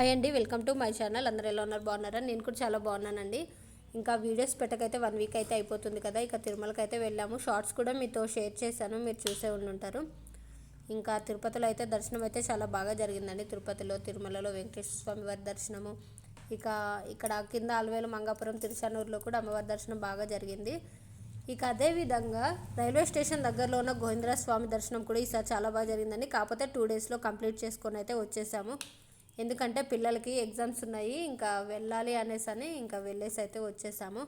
Hi అండి welcome to my channel. అందరు ఎలా ఉన్నారు? బాగున్నారా? నేను కూడా చాలా బాగున్నానండి. ఇంకా వీడియోస్ పెట్టకైతే వన్ వీక్ అయితే అయిపోతుంది కదా. ఇక తిరుమలకి అయితే వెళ్ళాము. షార్ట్స్ కూడా మీతో షేర్ చేశాను. మీరు చూసే ఉండుంటారు. ఇంకా తిరుపతిలో అయితే దర్శనం అయితే చాలా బాగా జరిగిందండి. తిరుపతిలో తిరుమలలో వెంకటేశ్వర స్వామి వారి దర్శనము. ఇక ఇక్కడ కింద అలవేలు మంగాపురం తిరుచానూరులో కూడా అమ్మవారి దర్శనం బాగా జరిగింది. ఇక అదే విధంగా రైల్వే స్టేషన్ దగ్గరలో ఉన్న గోవిందరా స్వామి దర్శనం కూడా ఈసారి చాలా బాగా జరిగిందండి. కాకపోతే టూ డేస్లో కంప్లీట్ చేసుకొని అయితే వచ్చేసాము. ఎందుకంటే పిల్లలకి ఎగ్జామ్స్ ఉన్నాయి ఇంకా వెళ్ళాలి అనేసి అని ఇంకా వెళ్ళేసి అయితే వచ్చేసాము.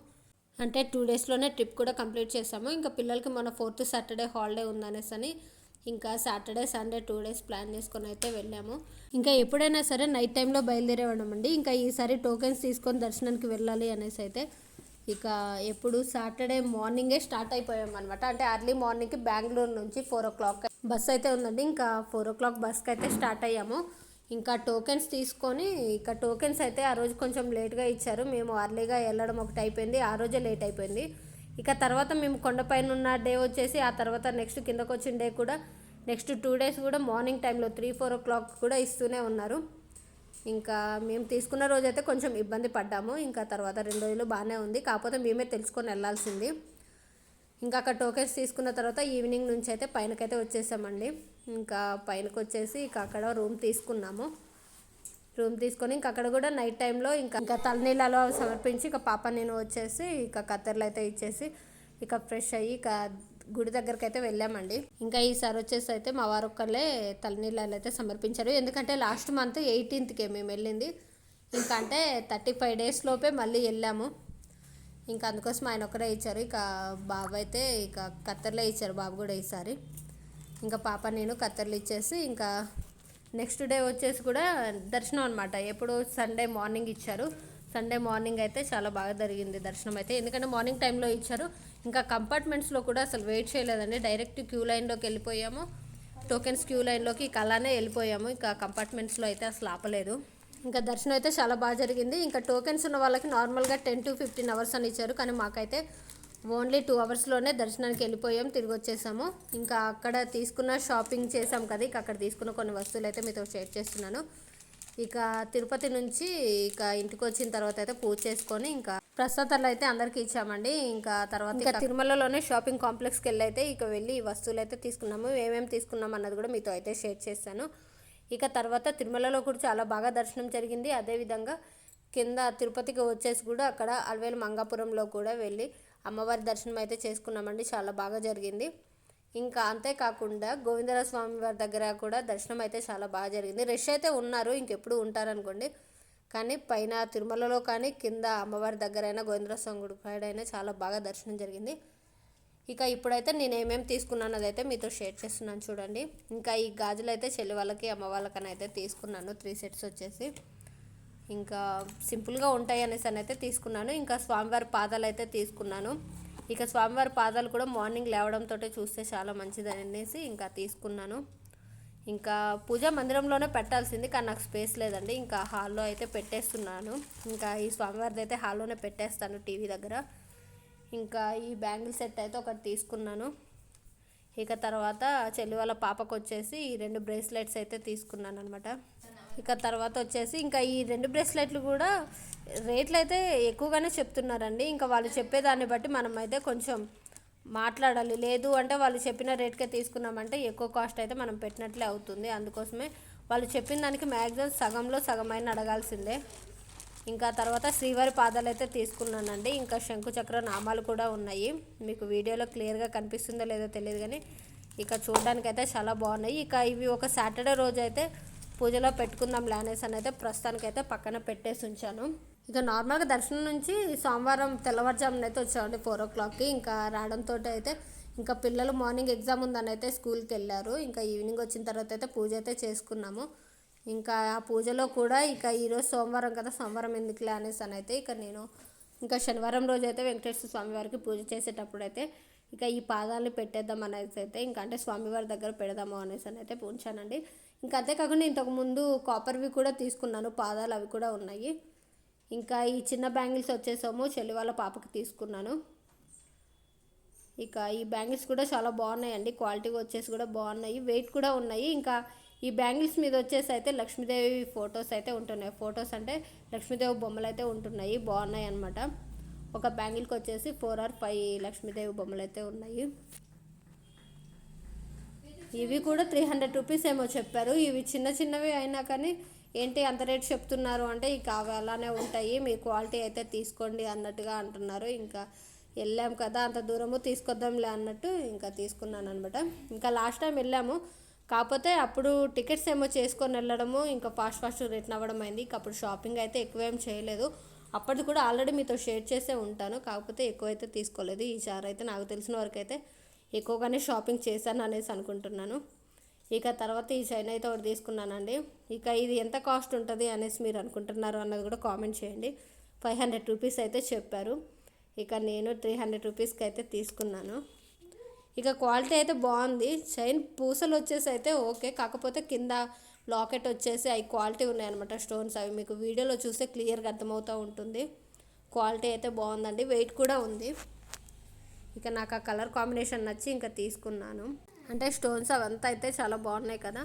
అంటే టూ డేస్లోనే ట్రిప్ కూడా కంప్లీట్ చేసాము. ఇంకా పిల్లలకి మన ఫోర్త్ సాటర్డే హాలిడే ఉందనేసి అని ఇంకా Saturday Sunday two days plan చేసుకొని అయితే వెళ్ళాము. ఇంకా ఎప్పుడైనా సరే నైట్ టైంలో బయలుదేరేవాళ్ళం అండి ఇంకా ఈసారి టోకెన్స్ తీసుకొని దర్శనానికి వెళ్ళాలి అనేసి అయితే ఇక ఎప్పుడు సాటర్డే మార్నింగే స్టార్ట్ అయిపోయాం అనమాట అంటే అర్లీ మార్నింగ్కి బెంగళూరు నుంచి ఫోర్ ఓ క్లాక్ బస్ అయితే ఉందండి. ఇంకా ఫోర్ ఓ క్లాక్ బస్కి అయితే స్టార్ట్ అయ్యాము. ఇంకా టోకెన్స్ తీసుకొని ఇక టోకెన్స్ అయితే ఆ రోజు కొంచెం లేట్గా ఇచ్చారు. మేము అర్లీగా వెళ్ళడం ఒకటి అయిపోయింది. ఆ రోజే లేట్ అయిపోయింది. ఇక తర్వాత మేము కొండపైన ఉన్న డే వచ్చేసి ఆ తర్వాత నెక్స్ట్ కిందకు వచ్చిన డే కూడా నెక్స్ట్ టూ డేస్ కూడా మార్నింగ్ టైంలో త్రీ ఫోర్ ఓ క్లాక్ కూడా ఇస్తూనే ఉన్నారు. ఇంకా మేము తీసుకున్న రోజైతే కొంచెం ఇబ్బంది పడ్డాము. ఇంకా తర్వాత రెండు రోజులు బాగానే ఉంది. కాకపోతే మేమే తెలుసుకొని వెళ్ళాల్సింది. ఇంకా అక్కడ టోకెన్స్ తీసుకున్న తర్వాత ఈవినింగ్ నుంచి అయితే పైనకైతే వచ్చేసామండి. ఇంకా పైనకు వచ్చేసి ఇక అక్కడ రూమ్ తీసుకున్నాము. రూమ్ తీసుకొని ఇంక అక్కడ కూడా నైట్ టైంలో ఇంకా ఇంకా తలనీళ్ళలో సమర్పించి ఇక పాప నేను వచ్చేసి ఇక కత్తెరలు అయితే ఇచ్చేసి ఇక ఫ్రెష్ అయ్యి ఇక గుడి దగ్గరికి అయితే వెళ్ళామండి. ఇంకా ఈసారి వచ్చేసి అయితే మా వారు ఒక్కళ్ళే తలనీళ్ళలో అయితే సమర్పించారు. ఎందుకంటే లాస్ట్ మంత్ ఎయిటీన్త్కే మేము వెళ్ళింది. ఇంకా అంటే థర్టీ ఫైవ్ డేస్ లోపే మళ్ళీ వెళ్ళాము. ఇంకా అందుకోసం ఆయన ఒకరే ఇచ్చారు. ఇక బాబు అయితే ఇక కత్తెరలే ఇచ్చారు బాబు కూడా ఈసారి. ఇంకా పాప నేను కత్తర్లు ఇచ్చేసి ఇంకా నెక్స్ట్ డే వచ్చేసి కూడా దర్శనం అనమాట ఎప్పుడు సండే మార్నింగ్ ఇచ్చారు. సండే మార్నింగ్ అయితే చాలా బాగా జరిగింది దర్శనం అయితే. ఎందుకంటే మార్నింగ్ టైంలో ఇచ్చారు. ఇంకా కంపార్ట్మెంట్స్లో కూడా అసలు వెయిట్ చేయలేదండి. డైరెక్ట్ క్యూ లైన్లోకి వెళ్ళిపోయాము. టోకెన్స్ క్యూ లైన్లోకి ఇక అలానే వెళ్ళిపోయాము. ఇంకా కంపార్ట్మెంట్స్లో అయితే అసలు ఆపలేదు. ఇంకా దర్శనం అయితే చాలా బాగా జరిగింది. ఇంకా టోకెన్స్ ఉన్న వాళ్ళకి నార్మల్గా టెన్ టు ఫిఫ్టీన్ అవర్స్ అని ఇచ్చారు. కానీ మాకైతే ఓన్లీ టూ అవర్స్లోనే దర్శనానికి వెళ్ళిపోయాం తిరిగి వచ్చేసాము. ఇంకా అక్కడ తీసుకున్న షాపింగ్ చేసాం కదా ఇక అక్కడ తీసుకున్న కొన్ని వస్తువులు అయితే మీతో షేర్ చేస్తున్నాను. ఇక తిరుపతి నుంచి ఇక ఇంటికి వచ్చిన తర్వాత అయితే పూజ చేసుకొని ఇంకా ప్రస్తుతాలు అయితే అందరికీ ఇచ్చామండి. ఇంకా తర్వాత ఇంకా తిరుమలలోనే షాపింగ్ కాంప్లెక్స్కి వెళ్ళి అయితే ఇక వెళ్ళి ఈ వస్తువులు అయితే తీసుకున్నాము. ఏమేమి తీసుకున్నాం అన్నది కూడా మీతో అయితే షేర్ చేశాను ఇక తర్వాత తిరుమలలో కూడా చాలా బాగా దర్శనం జరిగింది. అదేవిధంగా కింద తిరుపతికి వచ్చేసి కూడా అక్కడ అలవేలు మంగాపురంలో కూడా వెళ్ళి అమ్మవారి దర్శనం అయితే చేసుకున్నామండి. చాలా బాగా జరిగింది. ఇంకా అంతేకాకుండా గోవిందరాజ స్వామి వారి దగ్గర కూడా దర్శనం అయితే చాలా బాగా జరిగింది. రష్ అయితే ఉన్నారు ఇంకెప్పుడు ఉంటారనుకోండి. కానీ పైన తిరుమలలో కానీ కింద అమ్మవారి దగ్గర అయినా గోవిందరాజ స్వామి గుడి పైడైనా అయినా చాలా బాగా దర్శనం జరిగింది. ఇక ఇప్పుడైతే నేను ఏమేమి తీసుకున్నాను అదైతే మీతో షేర్ చేస్తున్నాను చూడండి. ఇంకా ఈ గాజులు అయితే చెల్లి వాళ్ళకి అమ్మ వాళ్ళకని అయితే తీసుకున్నాను. త్రీ సెట్స్ వచ్చేసి. ఇంకా సింపుల్గా ఉంటాయి అనేసి అని అయితే తీసుకున్నాను. ఇంకా స్వామివారి పాదాలు అయితే తీసుకున్నాను. ఇక స్వామివారి పాదాలు కూడా మార్నింగ్ లేవడంతో చూస్తే చాలా మంచిది అనేసి ఇంకా తీసుకున్నాను. ఇంకా పూజా మందిరంలోనే పెట్టాల్సింది కానీ నాకు స్పేస్ లేదండి. ఇంకా హాల్లో అయితే పెట్టేస్తున్నాను. ఇంకా ఈ స్వామివారిది అయితే హాల్లోనే పెట్టేస్తాను టీవీ దగ్గర. ఇంకా ఈ బ్యాంగిల్ సెట్ అయితే ఒకటి తీసుకున్నాను. ఇక తర్వాత చెల్లి వాళ్ళ పాపకు వచ్చేసి ఈ రెండు బ్రేస్లెట్స్ అయితే తీసుకున్నాను అనమాట ఇక తర్వాత వచ్చేసి ఇంకా ఈ రెండు బ్రేస్లెట్లు కూడా రేట్లు అయితే ఎక్కువగానే చెప్తున్నారండి. ఇంకా వాళ్ళు చెప్పేదాన్ని బట్టి మనం అయితే కొంచెం మాట్లాడాలి. లేదు అంటే వాళ్ళు చెప్పిన రేట్కే తీసుకున్నామంటే ఎక్కువ కాస్ట్ అయితే మనం పెట్టినట్లే అవుతుంది. అందుకోసమే వాళ్ళు చెప్పిన దానికి మ్యాక్సిమం సగంలో సగమైన అడగాల్సిందే. ఇంకా తర్వాత శ్రీవారి పాదాలు అయితే తీసుకున్నానండి. ఇంకా శంకుచక్ర నామాలు కూడా ఉన్నాయి. మీకు వీడియోలో క్లియర్గా కనిపిస్తుందో లేదో తెలియదు కానీ ఇక చూడడానికి అయితే చాలా బాగున్నాయి. ఇక ఇవి ఒక సాటర్డే రోజు అయితే పూజలో పెట్టుకుందాం లానేసి అని అయితే ప్రస్తుతానికి అయితే పక్కన పెట్టేసి ఉంచాను. ఇక నార్మల్గా దర్శనం నుంచి సోమవారం తెల్లవారుజామున అయితే వచ్చామండి ఫోర్ ఓ క్లాక్కి. ఇంకా రావడంతో అయితే ఇంకా పిల్లలు మార్నింగ్ ఎగ్జామ్ ఉందని అయితే స్కూల్కి వెళ్ళారు. ఇంకా ఈవినింగ్ వచ్చిన తర్వాత అయితే పూజ అయితే చేసుకున్నాము. ఇంకా ఆ పూజలో కూడా ఇక ఈరోజు సోమవారం కదా సోమవారం ఎందుకులే అనేసి అని అయితే ఇక నేను ఇంకా శనివారం రోజు అయితే వెంకటేశ్వర స్వామి వారికి పూజ చేసేటప్పుడు అయితే ఇక ఈ పాదాలు పెట్టేద్దాం అనేసి అయితే ఇంకా అంటే స్వామివారి దగ్గర పెడదాము అనేసి అని అయితే ఉంచానండి ఇంకా అంతేకాకుండా ఇంతకుముందు కాపర్వి కూడా తీసుకున్నాను పాదాలు అవి కూడా ఉన్నాయి. ఇంకా ఈ చిన్న బ్యాంగిల్స్ వచ్చేసాము చెల్లి వాళ్ళ పాపకి తీసుకున్నాను. ఇక ఈ బ్యాంగిల్స్ కూడా చాలా బాగున్నాయండి క్వాలిటీ వచ్చేసి కూడా బాగున్నాయి వెయిట్ కూడా ఉన్నాయి. ఇంకా ఈ బ్యాంగిల్స్ మీద వచ్చేసి అయితే లక్ష్మీదేవి ఫొటోస్ అయితే ఉంటున్నాయి. ఫొటోస్ అంటే లక్ష్మీదేవి బొమ్మలు అయితే ఉంటున్నాయి బాగున్నాయి అనమాట ఒక బ్యాంగిల్కి వచ్చేసి ఫోర్ ఆర్ ఫైవ్ లక్ష్మీదేవి బొమ్మలు అయితే ఉన్నాయి. ఇవి కూడా త్రీ హండ్రెడ్ రూపీస్ ఏమో చెప్పారు. ఇవి చిన్న చిన్నవి అయినా కానీ ఏంటి అంత రేట్ చెప్తున్నారు అంటే ఇక అవి అలానే ఉంటాయి. మీ క్వాలిటీ అయితే తీసుకోండి అన్నట్టుగా అంటున్నారు. ఇంకా వెళ్ళాం కదా అంత దూరము తీసుకొద్దాంలే అన్నట్టు ఇంకా తీసుకున్నాను అనమాట ఇంకా లాస్ట్ టైం వెళ్ళాము. కాకపోతే అప్పుడు టికెట్స్ ఏమో చేసుకొని వెళ్ళడము ఇంకా ఫాస్ట్ ఫాస్ట్ రిటర్న్ అవ్వడం అయింది. ఇంకా అప్పుడు షాపింగ్ అయితే ఎక్కువ ఏం చేయలేదు. అప్పటిది కూడా ఆల్రెడీ మీతో షేర్ చేసే ఉంటాను. కాకపోతే ఎక్కువైతే తీసుకోలేదు. ఈసారి అయితే నాకు తెలిసిన వరకు అయితే ఎక్కువగానే షాపింగ్ చేశాను అనేసి అనుకుంటున్నాను. ఇక తర్వాత ఈ చైన్ అయితే ఒకటి తీసుకున్నానండి. ఇక ఇది ఎంత కాస్ట్ ఉంటుంది అనేసి మీరు అనుకుంటున్నారు అన్నది కూడా కామెంట్ చేయండి. ఫైవ్ హండ్రెడ్ రూపీస్ అయితే చెప్పారు. ఇక నేను త్రీ హండ్రెడ్ రూపీస్కి అయితే తీసుకున్నాను. ఇక క్వాలిటీ అయితే బాగుంది. చైన్ పూసలు వచ్చేసి అయితే ఓకే. కాకపోతే కింద లాకెట్ వచ్చేసి అవి క్వాలిటీ ఉన్నాయన్నమాట స్టోన్స్ అవి మీకు వీడియోలో చూస్తే క్లియర్గా అర్థమవుతూ ఉంటుంది. క్వాలిటీ అయితే బాగుందండి. వెయిట్ కూడా ఉంది. ఇక నాకు ఆ కలర్ కాంబినేషన్ నచ్చి ఇంకా తీసుకున్నాను. అంటే స్టోన్స్ అవంతా అయితే చాలా బాగున్నాయి కదా.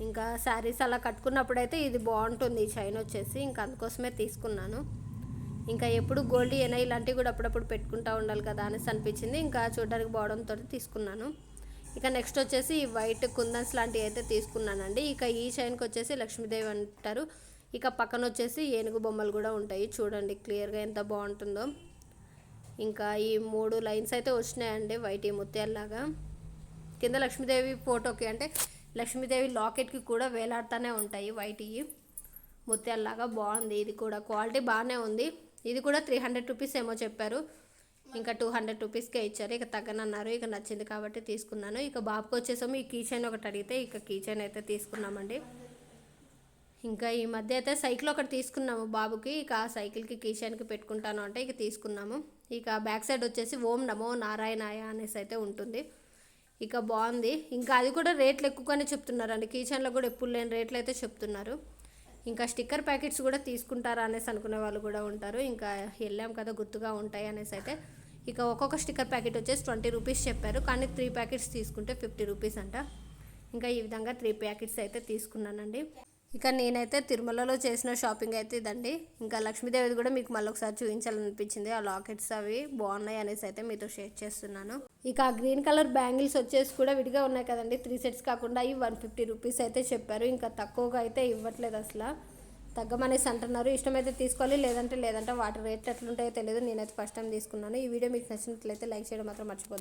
ఇంకా శారీస్ అలా కట్టుకున్నప్పుడు అయితే ఇది బాగుంటుంది. ఈ చైన్ వచ్చేసి ఇంకా అందుకోసమే తీసుకున్నాను. ఇంకా ఎప్పుడు గోల్డ్ ఏనా ఇలాంటివి కూడా అప్పుడప్పుడు పెట్టుకుంటూ ఉండాలి కదా అనేసి అనిపించింది. ఇంకా చూడడానికి బావడంతో తీసుకున్నాను. ఇక నెక్స్ట్ వచ్చేసి ఈ వైట్ కుందన్స్ లాంటివి అయితే తీసుకున్నానండి. ఇక ఈ చైన్కి వచ్చేసి లక్ష్మీదేవి అంటారు. ఇక పక్కన వచ్చేసి ఏనుగు బొమ్మలు కూడా ఉంటాయి. చూడండి క్లియర్గా ఎంత బాగుంటుందో. ఇంకా ఈ మూడు లైన్స్ అయితే వచ్చినాయండి వైట్ ఈ ముత్యాల్లాగా. కింద లక్ష్మీదేవి ఫోటోకి అంటే లక్ష్మీదేవి లాకెట్కి కూడా వేలాడుతూనే ఉంటాయి వైట్ ఇవి ముత్యాల్లాగా. బాగుంది. ఇది కూడా క్వాలిటీ బాగానే ఉంది. ఇది కూడా త్రీ హండ్రెడ్ రూపీస్ ఏమో చెప్పారు. ఇంకా టూ హండ్రెడ్ రూపీస్కే ఇచ్చారు. ఇక తగ్గనన్నారు. ఇక నచ్చింది కాబట్టి తీసుకున్నాను. ఇక బాబుకి వచ్చేసాము ఈ కీ చైన్ ఒకటి అడిగితే ఇక కీ చైన్ అయితే తీసుకున్నామండి. ఇంకా ఈ మధ్య అయితే సైకిల్ ఒకటి తీసుకున్నాము బాబుకి. ఇక ఆ సైకిల్కి కీ చైన్కి పెట్టుకుంటాను అంటే ఇక తీసుకున్నాము. ఇక బ్యాక్ సైడ్ వచ్చేసి ఓం నమో నారాయణాయ అనేసి అయితే ఉంటుంది. ఇక బాగుంది. ఇంకా అది కూడా రేట్లు ఎక్కువగానే చెప్తున్నారండి. కిచెన్లో కూడా ఎప్పుడు లేని రేట్లు అయితే చెప్తున్నారు. ఇంకా స్టిక్కర్ ప్యాకెట్స్ కూడా తీసుకుంటారా అనేసి అనుకునే వాళ్ళు కూడా ఉంటారు. ఇంకా వెళ్ళాం కదా గుర్తుగా ఉంటాయి అనేసి అయితే. ఇక ఒక్కొక్క స్టిక్కర్ ప్యాకెట్ వచ్చేసి ట్వంటీ రూపీస్ చెప్పారు కానీ త్రీ ప్యాకెట్స్ తీసుకుంటే ఫిఫ్టీ రూపీస్ అంట. ఇంకా ఈ విధంగా త్రీ ప్యాకెట్స్ అయితే తీసుకున్నానండి. ఇక నేనైతే తిరుమలలో చేసిన షాపింగ్ అయితే ఇదండి. ఇంకా లక్ష్మీదేవిది కూడా మీకు మళ్ళీ ఒకసారి చూపించాలనిపించింది. ఆ లాకెట్స్ అవి బాగున్నాయి అనేసి అయితే మీతో షేర్ చేస్తున్నాను. ఇక ఆ గ్రీన్ కలర్ బ్యాంగిల్స్ వచ్చేసి కూడా విడిగా ఉన్నాయి కదండి. త్రీ సెట్స్ కాకుండా ఇవి వన్ ఫిఫ్టీ రూపీస్ అయితే చెప్పారు. ఇంకా తక్కువగా అయితే ఇవ్వట్లేదు అసలు. తగ్గమనేసి అంటున్నారు. ఇష్టమైతే తీసుకోవాలి లేదంటే లేదంటే వాటి రేట్లు ఎట్లుంటాయో తెలియదు నేనైతే ఫస్ట్ టైం తీసుకున్నాను. ఈ వీడియో మీకు నచ్చినట్లయితే లైక్ చేయడం మాత్రం మర్చిపోద్దు.